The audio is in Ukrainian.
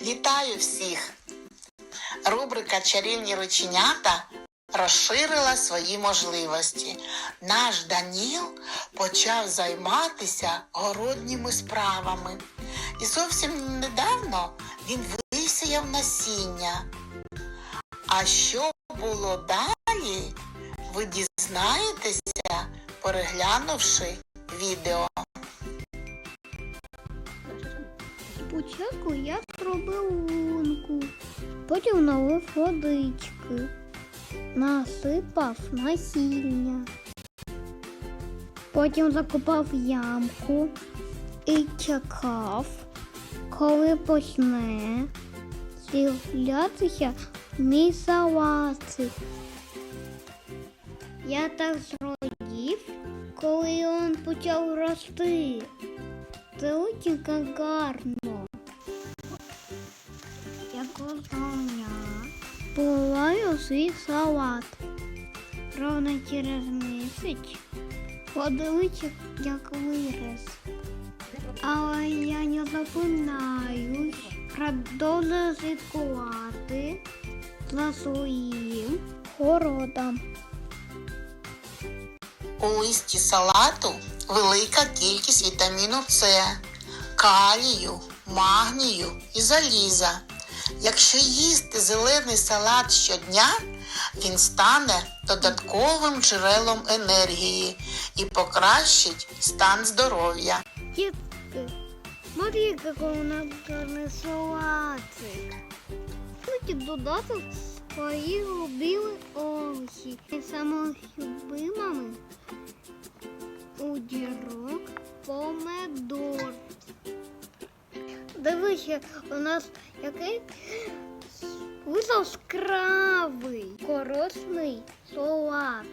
Вітаю всіх! Рубрика Чарівні рученята розширила свої можливості. Наш Даніл почав займатися городніми справами. І зовсім недавно він висіяв насіння. А що було далі, ви дізнаєтеся, переглянувши відео. Спочатку я зробив лунку, потім налив водички, насипав насіння, потім закопав ямку і чекав, коли почне з'являтися мій салатик. Я так зрадів, коли він почав рости. Це очень гарно. Я кожного поливаю свій салат. Ровно через місяць подивіться, як вирос. Але я не зупинаюсь, продовжую слідкувати за своїм городом. У листі салату велика кількість вітаміну С, калію, магнію і заліза. Якщо їсти зелений салат щодня, він стане додатковим джерелом енергії і покращить стан здоров'я. Детки, смотри, какой у нас гарний салатик. Будете додати свої любимі овочі. І самими любимими Дивися, у нас який вийшов скравий, корисний салат.